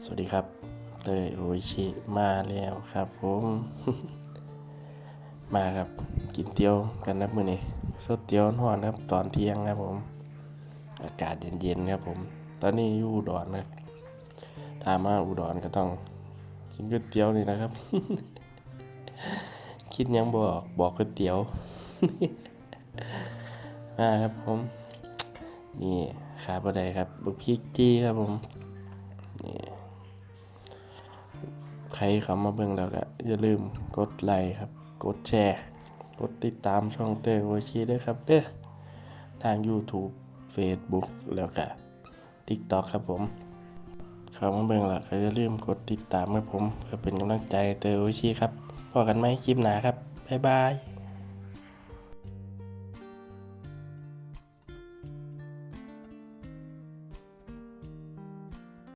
สวัสดีครับ เตยโออิชิมาแล้วครับผม มาครับกินเตี๋ยวกันนะมื้อนี้สดเตี๋ยวห่อนครับ ตอนเที่ยงครับผม อากาศเย็นๆครับผม ตอนนี้อยู่อุดรนะถ้ามาอุดรก็ต้องกินก๋วยเตี๋ยวนี่นะครับ คิดยังบอกบอกก๋วยเตี๋ยวมาครับผม นี่ขาบะไดครับลูกพริกจี้ครับผม ใครเข้ามาเบิ่งแล้วก็อย่าลืมกดไลค์ครับ กดแชร์ กดติดตามช่องเตอร์โอชีด้วยครับเด้อทาง YouTube Facebook แล้วก็ TikTok ครับผมเข้ามาเบิ่งแล้วก็อย่าลืมกดติดตามครับผมเพื่อเป็นกำลังใจเตอร์โอชีครับพอกันไหมคลิปหนาครับ บ๊ายบาย